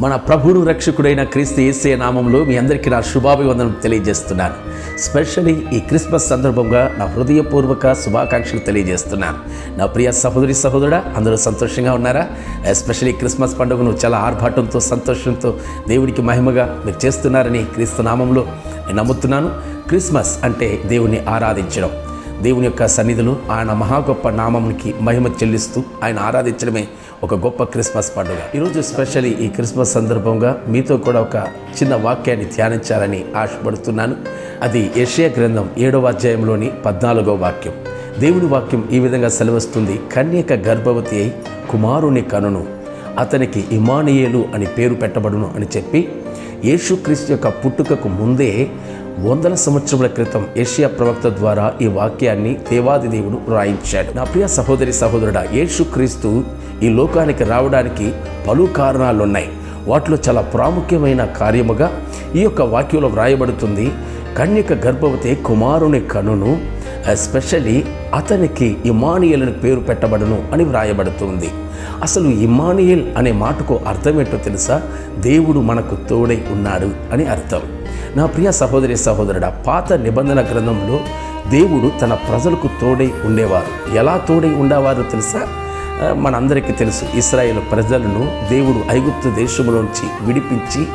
మన ప్రభుడు రక్షకుడైన క్రీస్తు ఏసే నామంలో మీ అందరికీ నా శుభాభివందనం తెలియజేస్తున్నాను. స్పెషల్లీ ఈ క్రిస్మస్ సందర్భంగా నా హృదయపూర్వక శుభాకాంక్షలు తెలియజేస్తున్నాను. నా ప్రియ సహోదరి సహోదరుడా అందరూ సంతోషంగా ఉన్నారా? ఎస్పెషల్లీ క్రిస్మస్ పండుగను చాలా ఆర్భాటంతో సంతోషంతో దేవుడికి మహిమగా మీరు చేస్తున్నారని క్రీస్తు నామంలో నేను నమ్ముతున్నాను. క్రిస్మస్ అంటే దేవుణ్ణి ఆరాధించడం. దేవుని యొక్క సన్నిధిలో ఆయన మహా గొప్ప నామంకి మహిమ చెల్లిస్తూ ఆయన ఆరాధించడమే ఒక గొప్ప క్రిస్మస్ పండుగ. ఈరోజు స్పెషల్లీ ఈ క్రిస్మస్ సందర్భంగా మీతో కూడా ఒక చిన్న వాక్యాన్ని ధ్యానించాలని ఆశపడుతున్నాను. అది యెషయా గ్రంథం ఏడవ అధ్యాయంలోని పద్నాలుగో వాక్యం. దేవుని వాక్యం ఈ విధంగా సెలవిస్తుంది. కన్యక గర్భవతి అయి కుమారుని కనును అతనికి ఇమానియేలు అని పేరు పెట్టబడును అని చెప్పి యేసుక్రీస్తు యొక్క పుట్టుకకు ముందే వందల సంవత్సరముల క్రితం ఏషియా ప్రవక్త ద్వారా ఈ వాక్యాన్ని దేవాది దేవుడు రాయించాడు. నా ప్రియ సహోదరి సహోదరుడా యేసుక్రీస్తు ఈ లోకానికి రావడానికి పలు కారణాలు ఉన్నాయి వాటిలో చాలా ప్రాముఖ్యమైన కార్యముగా ఈ యొక్క వాక్యంలో వ్రాయబడుతుంది. కన్యక గర్భవతి కుమారుని కనును ఎస్పెషలీ అతనికి ఇమానియల్ పేరు పెట్టబడును అని వ్రాయబడుతుంది. అసలు ఇమానియల్ అనే మాటకు అర్థం ఏంటో తెలుసా? దేవుడు మనకు తోడై ఉన్నాడు అని అర్థం. నా ప్రియ సహోదరి సహోదరుడ పాత నిబంధన గ్రంథంలో దేవుడు తన ప్రజలకు తోడై ఉండేవారు. ఎలా తోడై ఉండేవారు తెలుసా? మనందరికీ తెలుసు. ఇస్రాయేల్ ప్రజలను దేవుడు ఐగుప్తు దేశంలోంచి విడిపించి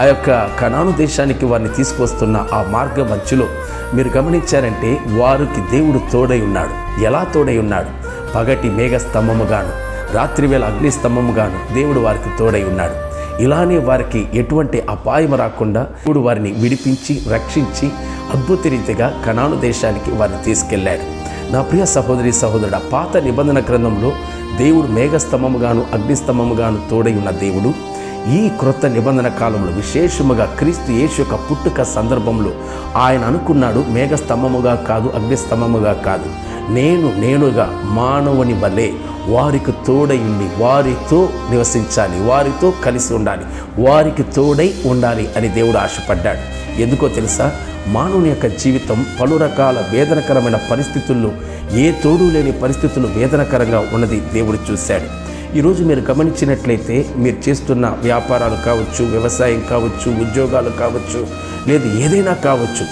ఆ యొక్క కణాను దేశానికి వారిని తీసుకొస్తున్న ఆ మార్గ మధ్యలో మీరు గమనించారంటే వారికి దేవుడు తోడై ఉన్నాడు. ఎలా తోడై ఉన్నాడు? పగటి మేఘ స్తంభముగాను రాత్రివేళ అగ్నిస్తంభముగాను దేవుడు వారికి తోడై ఉన్నాడు. ఇలానే వారికి ఎటువంటి అపాయం రాకుండా దేవుడు వారిని విడిపించి రక్షించి అద్భుత రీతిగా కణాను దేశానికి వారిని తీసుకెళ్ళాడు. నా ప్రియ సహోదరి సహోదరుడు పాత నిబంధన గ్రంథంలో దేవుడు మేఘస్తంభముగాను అగ్నిస్తంభముగాను తోడై ఉన్న దేవుడు ఈ క్రొత్త నిబంధన కాలంలో విశేషముగా క్రీస్తు యేసు యొక్క పుట్టుక సందర్భంలో ఆయన అనుకున్నాడు మేఘస్తంభముగా కాదు అగ్నిస్తంభముగా కాదు. నేను నేనుగా మానవుని వలె వారికి తోడై ఉండి వారితో నివసించాలి వారితో కలిసి ఉండాలి వారికి తోడై ఉండాలి అని దేవుడు ఆశపడ్డాడు. ఎందుకో తెలుసా? మానవుని యొక్క జీవితం పలు రకాల వేదనకరమైన పరిస్థితుల్లో ఏ తోడు లేని పరిస్థితులు వేదనకరంగా ఉన్నది దేవుడు చూశాడు. ఈరోజు మీరు గమనించినట్లయితే మీరు చేస్తున్న వ్యాపారాలు కావచ్చు వ్యవసాయం కావచ్చు ఉద్యోగాలు కావచ్చు లేదు ఏదైనా కావచ్చు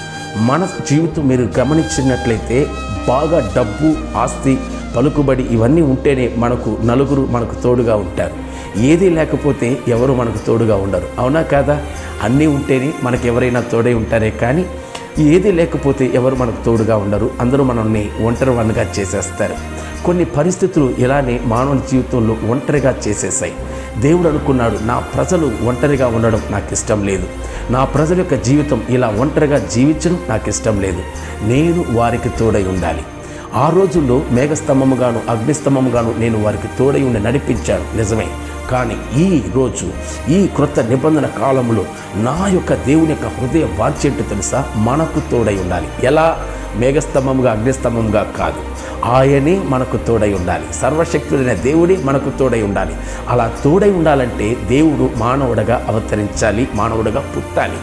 మన జీవితం మీరు గమనించినట్లయితే బాగా డబ్బు ఆస్తి పలుకుబడి ఇవన్నీ ఉంటేనే మనకు నలుగురు మనకు తోడుగా ఉంటారు. ఏది లేకపోతే ఎవరు మనకు తోడుగా ఉండరు. అవునా కాదా? అన్నీ ఉంటేనే మనకు ఎవరైనా తోడై ఉంటారే కానీ ఏది లేకపోతే ఎవరు మనకు తోడుగా ఉండరు. అందరూ మనల్ని ఒంటరి వన్గా చేసేస్తారు. కొన్ని పరిస్థితులు ఇలానే మానవుని జీవితంలో ఒంటరిగా చేసేసాయి దేవుడు అనుకున్నాడు నా ప్రజలు ఒంటరిగా ఉండడం నాకు ఇష్టం లేదు. నా ప్రజల యొక్క జీవితం ఇలా ఒంటరిగా జీవించడం నాకు ఇష్టం లేదు. నేను వారికి తోడై ఉండాలి. ఆ రోజుల్లో మేఘస్తంభముగాను అగ్నిస్తంభముగాను నేను వారికి తోడై ఉండి నడిపించాను. నిజమే. కానీ ఈ రోజు ఈ క్రొత్త నిబంధన కాలంలో నా యొక్క దేవుని యొక్క హృదయ వాంఛేంటో తెలుసా? మనకు తోడై ఉండాలి. ఎలా? మేఘస్తంభంగా అగ్నిస్తంభముగా కాదు. ఆయనే మనకు తోడై ఉండాలి. సర్వశక్తుడైన దేవుడే మనకు తోడై ఉండాలి. అలా తోడై ఉండాలంటే దేవుడు మానవుడగా అవతరించాలి మానవుడగా పుట్టాలి.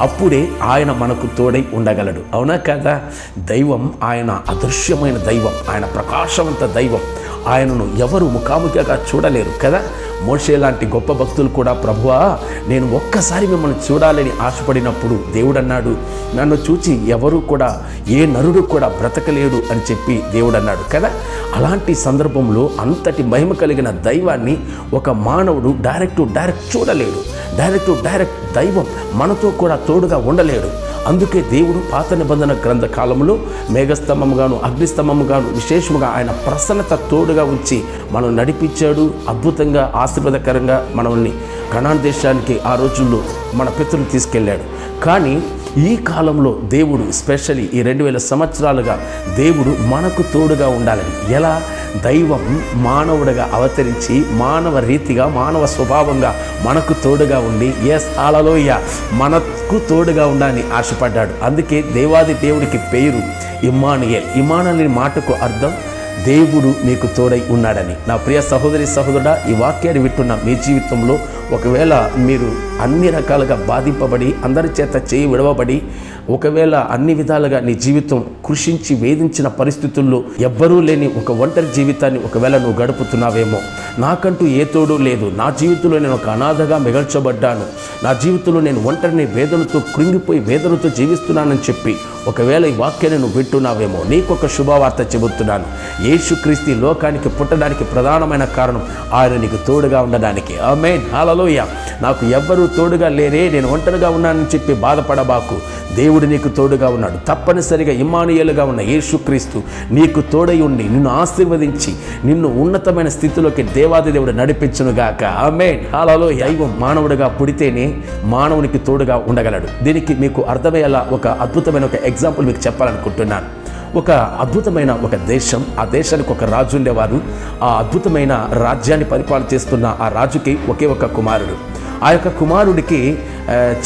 అప్పుడే ఆయన మనకు తోడై ఉండగలడు. అవునా కదా? దైవం ఆయన అదృశ్యమైన దైవం ఆయన ప్రకాశవంత దైవం. ఆయనను ఎవరు ముఖాముఖిగా చూడలేరు కదా? మోషే లాంటి గొప్ప భక్తులు కూడా ప్రభువా నేను ఒక్కసారి మిమ్మల్ని చూడాలని ఆశపడినప్పుడు దేవుడు అన్నాడు నన్ను చూచి ఎవరు కూడా ఏ నరుడు కూడా బ్రతకలేడు అని చెప్పి దేవుడు అన్నాడు కదా. అలాంటి సందర్భంలో అంతటి మహిమ కలిగిన దైవాన్ని ఒక మానవుడు డైరెక్ట్ టు డైరెక్ట్ చూడలేడు. డైరెక్ట్ టు డైరెక్ట్ దైవం మనతో కూడా తోడుగా ఉండలేడు. అందుకే దేవుడు పాత నిబంధన గ్రంథ కాలంలో మేఘస్తంభముగాను అగ్నిస్తంభముగాను విశేషముగా ఆయన ప్రసన్నత తోడుగా ఉంచి మనం నడిపించాడు. అద్భుతంగా ఆశీర్వాదకరంగా మనల్ని కణాన్ దేశానికి ఆ రోజుల్లో మన పితృలు తీసుకెళ్ళాడు. కానీ ఈ కాలంలో దేవుడు స్పెషల్లీ ఈ రెండు వేల సంవత్సరాలుగా దేవుడు మనకు తోడుగా ఉండాలని. ఎలా? దైవం మానవుడిగా అవతరించి మానవ రీతిగా మానవ స్వభావంగా మనకు తోడుగా ఉండి ఎస్ అలలోయ మనకు తోడుగా ఉండాలని ఆశపడ్డాడు. అందుకే దేవాది దేవుడికి పేరు ఇమానుయేల్ ఇమానుయల్ మాటకు అర్థం దేవుడు మీకు తోడై ఉన్నాడని. నా ప్రియ సహోదరి సహోదరుడా ఈ వాక్యాన్ని వింటున్న మీ జీవితంలో ఒకవేళ మీరు అన్ని రకాలుగా బాధింపబడి అందరి చేత చేయి విడవబడి ఒకవేళ అన్ని విధాలుగా నీ జీవితం కృషించి వేధించిన పరిస్థితుల్లో ఎవ్వరూ లేని ఒక ఒంటరి జీవితాన్ని ఒకవేళ నువ్వు గడుపుతున్నావేమో. నాకంటూ ఏ తోడు లేదు. నా జీవితంలో నేను ఒక అనాథగా మిగల్చబడ్డాను. నా జీవితంలో నేను ఒంటరిని వేదనతో కృంగిపోయి వేదనతో జీవిస్తున్నానని చెప్పి ఒకవేళ ఈ వాక్యాన్ని నువ్వు వింటున్నావేమో నీకు ఒక శుభవార్త చెబుతున్నాను. యేసుక్రీస్తు లోకానికి పుట్టడానికి ప్రధానమైన కారణం ఆయన నీకు తోడుగా ఉండడానికి. ఆమెన్. హాలలోయ నాకు ఎవ్వరూ తోడుగా లేరే. నేను ఒంటరిగా ఉన్నానని చెప్పి బాధపడబాకు. దేవుడు నీకు తోడుగా ఉన్నాడు. తప్పనిసరిగా ఇమానుయేలుగా ఉన్న యేసుక్రీస్తు నీకు తోడై ఉండి నిన్ను ఆశీర్వదించి నిన్ను ఉన్నతమైన స్థితిలోకి దేవాది దేవుడు నడిపించునుగాక. ఆమె హాలలో దైవం మానవుడిగా పుడితేనే మానవునికి తోడుగా ఉండగలడు. దీనికి మీకు అర్థమయ్యేలా ఒక అద్భుతమైన ఒక ఎగ్జాంపుల్ మీకు చెప్పాలనుకుంటున్నాను. ఒక అద్భుతమైన ఒక దేశం ఆ దేశానికి ఒక రాజు ఉండేవారు. ఆ అద్భుతమైన రాజ్యాన్ని పరిపాలన చేస్తున్న ఆ రాజుకి ఒకే ఒక కుమారుడు. ఆ యొక్క కుమారుడికి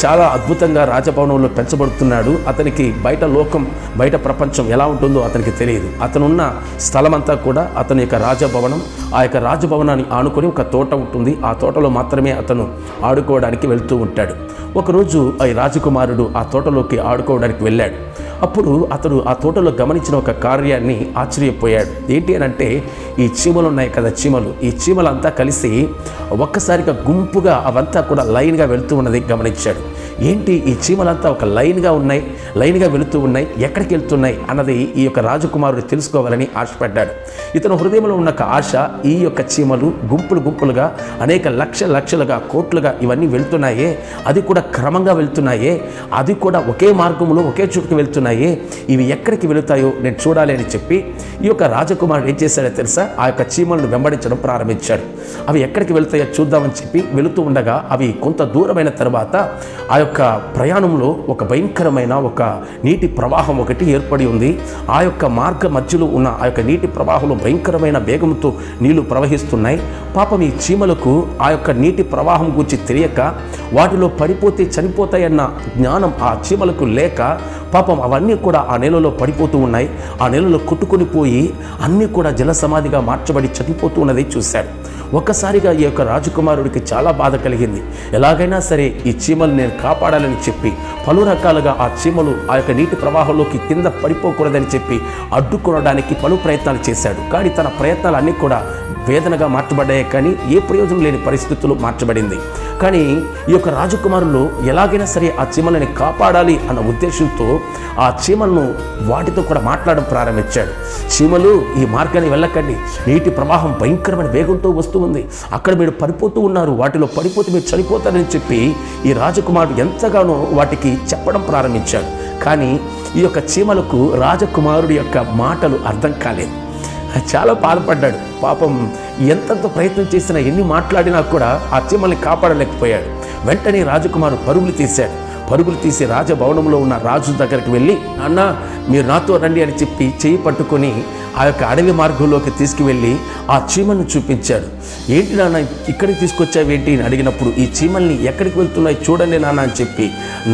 చాలా అద్భుతంగా రాజభవనంలో పెంచబడుతున్నాడు. అతనికి బయట లోకం బయట ప్రపంచం ఎలా ఉంటుందో అతనికి తెలియదు. అతనున్న స్థలమంతా కూడా అతని యొక్క రాజభవనం. ఆ యొక్క రాజభవనాన్ని ఆనుకొని ఒక తోట ఉంటుంది. ఆ తోటలో మాత్రమే అతను ఆడుకోవడానికి వెళ్తూ ఉంటాడు. ఒకరోజు ఈ రాజకుమారుడు ఆ తోటలోకి ఆడుకోవడానికి వెళ్ళాడు. అప్పుడు అతడు ఆ తోటలో గమనించిన ఒక కార్యాన్ని ఆశ్చర్యపోయాడు. ఏంటి అని అంటే ఈ చీమలు ఉన్నాయి కదా చీమలు. ఈ చీమలంతా కలిసి ఒక్కసారిగా గుంపుగా అవంతా కూడా లైన్గా వెళుతూ ఉన్నది గమనించాడు. ఏంటి ఈ చీమలంతా ఒక లైన్గా ఉన్నాయి? లైన్గా వెళుతూ ఉన్నాయి. ఎక్కడికి వెళ్తున్నాయి? అన్నది ఈ యొక్క రాజకుమారుడు తెలుసుకోవాలని ఆశపడ్డాడు. ఇతను హృదయంలో ఉన్న ఒక ఆశ ఈ యొక్క చీమలు గుంపులు గుంపులుగా అనేక లక్ష లక్షలుగా కోట్లుగా ఇవన్నీ వెళ్తున్నాయే. అది కూడా క్రమంగా వెళ్తున్నాయే. అది కూడా ఒకే మార్గంలో ఒకే చోటుకు వెళ్తున్నాయి. ఇవి ఎక్కడికి వెళుతాయో నేను చూడాలి అని చెప్పి ఈ యొక్క రాజకుమారుడు ఏం చేశాడో తెలుసా? ఆ యొక్క చీమలను వెంబడించడం ప్రారంభించాడు. అవి ఎక్కడికి వెళుతాయో చూద్దామని చెప్పి వెళుతూ ఉండగా అవి కొంత దూరమైన తర్వాత ఆ యొక్క ప్రయాణంలో ఒక భయంకరమైన ఒక నీటి ప్రవాహం ఒకటి ఏర్పడి ఉంది. ఆ యొక్క మార్గ మధ్యలో ఉన్న ఆ యొక్క నీటి ప్రవాహంలో భయంకరమైన వేగంతో నీళ్ళు ప్రవహిస్తున్నాయి. పాపం ఈ చీమలకు ఆ యొక్క నీటి ప్రవాహం గురించి తెలియక వాటిలో పడిపోతే చనిపోతాయన్న జ్ఞానం ఆ చీమలకు లేక పాపం అవన్నీ కూడా ఆ నెలలో పడిపోతూ ఉన్నాయి. ఆ నెలలో కొట్టుకొని పోయి అన్నీ కూడా జల సమాధిగా మార్చబడి చనిపోతూ ఉన్నది చూశాడు ఒక్కసారిగా ఈ యొక్క రాజకుమారుడికి చాలా బాధ కలిగింది. ఎలాగైనా సరే ఈ చీమలు నేను కాపాడాలని చెప్పి పలు రకాలుగా ఆ చీమలు ఆ యొక్క నీటి ప్రవాహంలోకి కింద పడిపోకూడదని చెప్పి అడ్డుకొనడానికి పలు ప్రయత్నాలు చేశాడు. కానీ తన ప్రయత్నాలన్నీ కూడా వేదనగా మార్చబడ్డాయి కానీ ఏ ప్రయోజనం లేని పరిస్థితులు మార్చబడింది. కానీ ఈ యొక్క రాజకుమారులు ఎలాగైనా సరే ఆ చీమలని కాపాడాలి అన్న ఉద్దేశంతో ఆ చీమలను వాటితో కూడా మాట్లాడడం ప్రారంభించాడు. చీమలు ఈ మార్గాన్ని వెళ్ళకండి. నీటి ప్రవాహం భయంకరమైన వేగంతో వస్తూ ఉంది అక్కడ మీరు పడిపోతూ ఉన్నారు. వాటిలో పడిపోతే మీరు చనిపోతారని చెప్పి ఈ రాజకుమారుడు ఎంతగానో వాటికి చెప్పడం ప్రారంభించాడు. కానీ ఈ యొక్క చీమలకు రాజకుమారుడి యొక్క మాటలు అర్థం కాలేదు. చాలా బాధపడ్డాడు. పాపం ఎంతంత ప్రయత్నం చేసినా ఎన్ని మాట్లాడినా కూడా ఆ చీమల్ని కాపాడలేకపోయాడు. వెంటనే రాజకుమారు పరుగులు తీశాడు. పరుగులు తీసి రాజభవనంలో ఉన్న రాజు దగ్గరికి వెళ్ళి అన్న మీరు నాతో రండి అని చెప్పి చేయి పట్టుకొని ఆ యొక్క అడవి మార్గంలోకి తీసుకువెళ్ళి ఆ చీమను చూపించాడు. ఏంటి నాన్న ఇక్కడికి తీసుకొచ్చావేంటి అని అడిగినప్పుడు ఈ చీమల్ని ఎక్కడికి వెళ్తున్నాయి చూడండి నాన్న అని చెప్పి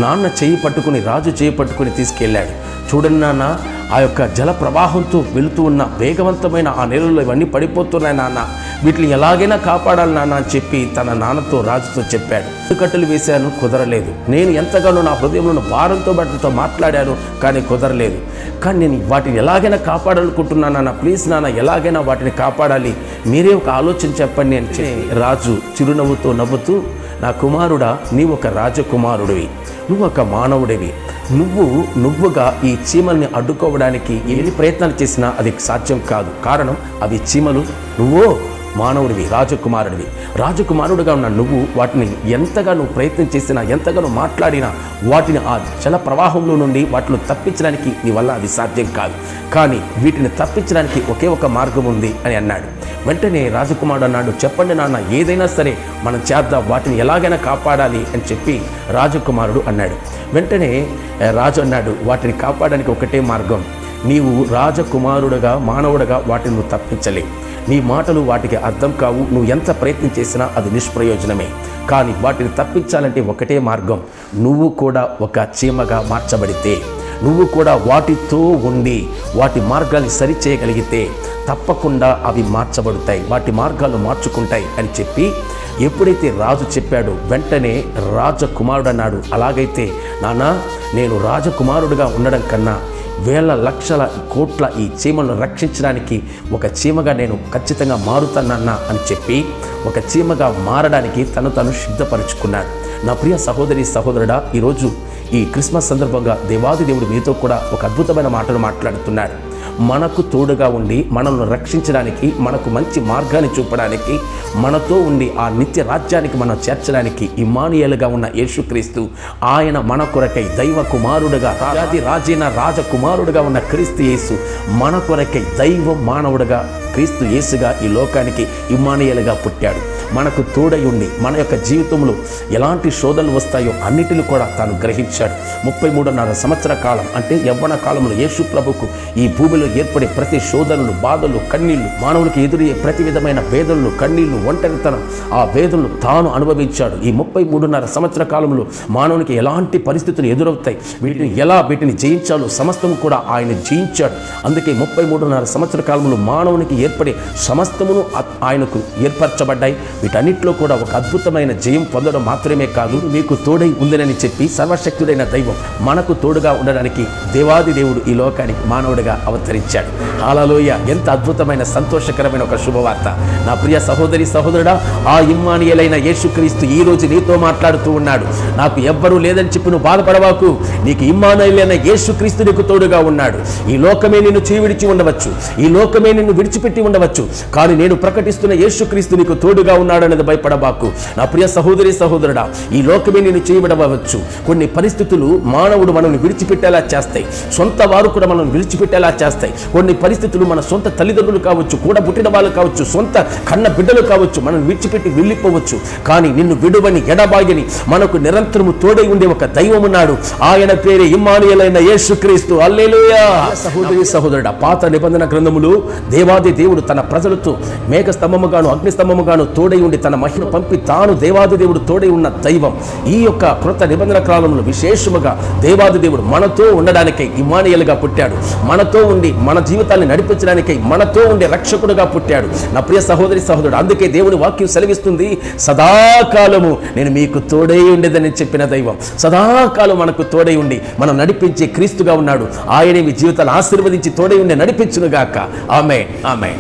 నాన్న చేయి పట్టుకుని రాజు చేయి పట్టుకుని తీసుకెళ్ళాడు. చూడండి నాన్న ఆ యొక్క జల ప్రవాహంతో వెళుతూ ఉన్న వేగవంతమైన ఆ నీళ్ళలో ఇవన్నీ పడిపోతున్నాయి నాన్న. వీటిని ఎలాగైనా కాపాడాలి నాన్న అని చెప్పి తన నాన్నతో రాజుతో చెప్పాడు. కట్టెలు వేశాను కుదరలేదు. నేను ఎంతగానో నా హృదయంలో భారంతో వాటితో మాట్లాడాను కానీ కుదరలేదు. కానీ నేను వాటిని ఎలాగైనా కాపాడాలనుకుంటున్నాను నాన్న. ప్లీజ్ నాన్న ఎలాగైనా వాటిని కాపాడాలి. మీరే ఒక ఆలోచన చెప్పండి అని రాజు చిరునవ్వుతో నవ్వుతూ నా కుమారుడా నీవు ఒక రాజకుమారుడివి. నువ్వు ఒక మానవుడివి. నువ్వు నువ్వుగా ఈ చీమల్ని అడ్డుకోవడానికి ఎన్ని ప్రయత్నాలు చేసినా అది సాధ్యం కాదు. కారణం అవి చీమలు. నువ్వు మానవుడివి రాజకుమారుడివి. రాజకుమారుడుగా ఉన్న నువ్వు వాటిని ఎంతగా నువ్వు ప్రయత్నం చేసినా ఎంతగానో మాట్లాడినా వాటిని ఆ జల ప్రవాహంలో నుండి వాటిని తప్పించడానికి నీ వల్ల అది సాధ్యం కాదు. కానీ వీటిని తప్పించడానికి ఒకే ఒక మార్గం ఉంది అని అన్నాడు. వెంటనే రాజకుమారుడు అన్నాడు చెప్పండి నాన్న ఏదైనా సరే మనం చేద్దాం వాటిని ఎలాగైనా కాపాడాలి అని చెప్పి రాజకుమారుడు అన్నాడు. వెంటనే రాజు అన్నాడు వాటిని కాపాడడానికి ఒకటే మార్గం. నీవు రాజకుమారుడుగా మానవుడుగా వాటిని నువ్వు తప్పించలేవు. నీ మాటలు వాటికి అర్థం కావు. నువ్వు ఎంత ప్రయత్నం చేసినా అది నిష్ప్రయోజనమే. కానీ వాటిని తప్పించాలంటే ఒకటే మార్గం. నువ్వు కూడా ఒక చీమగా మార్చబడితే నువ్వు కూడా వాటితో ఉండి వాటి మార్గాన్ని సరిచేయగలిగితే తప్పకుండా అవి మార్చబడతాయి వాటి మార్గాలు మార్చుకుంటాయి అని చెప్పి ఎప్పుడైతే రాజు చెప్పాడో వెంటనే రాజకుమారుడు అన్నాడు అలాగైతే నాన్న నేను రాజకుమారుడుగా ఉండడం కన్నా వేల లక్షల కోట్ల ఈ చీమలను రక్షించడానికి ఒక చీమగా నేను ఖచ్చితంగా మారుతానన్నా అని చెప్పి ఒక చీమగా మారడానికి తను తను సిద్ధపరుచుకున్నాడు. నా ప్రియ సహోదరి సహోదరుడా ఈరోజు ఈ క్రిస్మస్ సందర్భంగా దేవాది దేవుడు మీతో కూడా ఒక అద్భుతమైన మాటను మాట్లాడుతున్నాడు మనకు తోడుగా ఉండి మనల్ని రక్షించడానికి మనకు మంచి మార్గాన్ని చూపడానికి మనతో ఉండి ఆ నిత్య రాజ్యానికి మనం చేర్చడానికి ఇమానియలుగా ఉన్న యేసుక్రీస్తు ఆయన మన కొరకై దైవ కుమారుడుగా రాజాది రాజైన రాజకుమారుడుగా ఉన్న క్రీస్తు యేసు మన కొరకై దైవ మానవుడుగా క్రీస్తు యేసుగా ఈ లోకానికి ఇమానియలుగా పుట్టాడు. మనకు తోడై ఉండి మన యొక్క జీవితంలో ఎలాంటి శోధనలు వస్తాయో అన్నిటిని కూడా తాను గ్రహించాడు. ముప్పై మూడున్నర సంవత్సర కాలం అంటే యవ్వన కాలంలో యేసు ప్రభుకు ఈ భూమిలో ఏర్పడే ప్రతి శోధనలు బాధలు కన్నీళ్ళు మానవునికి ఎదురయ్యే ప్రతి విధమైన వేదనలు కన్నీళ్ళు ఒంటరితనం ఆ వేదనలు తాను అనుభవించాడు. ఈ ముప్పై మూడున్నర సంవత్సర కాలంలో మానవునికి ఎలాంటి పరిస్థితులు ఎదురవుతాయి? వీటిని ఎలా వీటిని జయించాలో సమస్తము కూడా ఆయన జయించాడు. అందుకే ముప్పై మూడున్నర సంవత్సర కాలంలో మానవునికి ఏర్పడే సమస్తమును ఆయనకు ఏర్పరచబడ్డాయి. వీటన్నిటిలో కూడా ఒక అద్భుతమైన జయం పొందడం మాత్రమే కాదు మీకు తోడై ఉందని చెప్పి సర్వశక్తుడైన దైవం మనకు తోడుగా ఉండడానికి దేవాది దేవుడు ఈ లోకానికి మానవుడిగా అవతరించాడు. హాలలోయ ఎంత అద్భుతమైన సంతోషకరమైన ఒక శుభవార్త. నా ప్రియ సహోదరి సహోదరుడా ఆ ఇమ్మానియలైన యేసుక్రీస్తు ఈ రోజు నీతో మాట్లాడుతూ ఉన్నాడు. నాకు ఎవ్వరూ లేదని చెప్పి నువ్వు బాధపడవాకు. నీకు ఇమ్మానుయలైన యేసుక్రీస్తు నీకు తోడుగా ఉన్నాడు. ఈ లోకమే నిన్ను చేవిడిచి ఉండవచ్చు. ఈ లోకమే నిన్ను విడిచిపెట్టి ఉండవచ్చు. కానీ నేను ప్రకటిస్తున్న యేసుక్రీస్తు నీకు తోడుగా ఉన్నాడు అనేది భయపడబాకు. నా ప్రియ సహోదరి సహోదరుడా ఈ లోకమే నిన్ను చేయబడవచ్చు కొన్ని పరిస్థితులు మానవుడు మనల్ని విడిచిపెట్టేలా చేస్తాయి. సొంత వారు కూడా మనల్ని విడిచిపెట్టేలా చేస్తాయి. కొన్ని పరిస్థితులు మన సొంత తల్లిదండ్రులు కావచ్చు కూడా పుట్టిన వాళ్ళు కావచ్చు సొంత కన్న బిడ్డలు కావచ్చు మనం విడిచిపెట్టి వెళ్ళిపోవచ్చు. కానీ నిన్ను విడువని ఎడబాగిని మనకు నిరంతరము తోడై ఉండే ఒక దైవం ఉన్నాడు. ఆయన పేరే ఇమ్మానుయలైన యేసుక్రీస్తు. అల్లెలుయా సహోదరి సహోదరుడా పాత నిబంధన గ్రంథములు దేవాది దేవుడు తన ప్రజలతో మేఘ స్తంభముగాను అగ్ని స్తంభముగాను తోడై ఉండి తన మహిమ పంపి తాను దేవాది దేవుడు తోడై ఉన్న దైవం. ఈ యొక్క కృత నిబంధన కాలంలో విశేషముగా దేవాది దేవుడు మనతో ఉండడానికై ఇమానియలుగా పుట్టాడు. మనతో ఉండి మన జీవితాన్ని నడిపించడానికై మనతో ఉండే రక్షకుడుగా పుట్టాడు. నా ప్రియ సహోదరి సహోదరుడు అందుకే దేవుని వాక్యం సెలవిస్తుంది సదాకాలము నేను మీకు తోడై ఉండేదని చెప్పిన దైవం. సదాకాలం మనకు తోడై ఉండి మనం నడిపించే క్రీస్తుగా ఉన్నాడు. ఆయనే మీ జీవితాలు ఆశీర్వదించి తోడై ఉండి నడిపించునుగాక. ఆమె ఆమె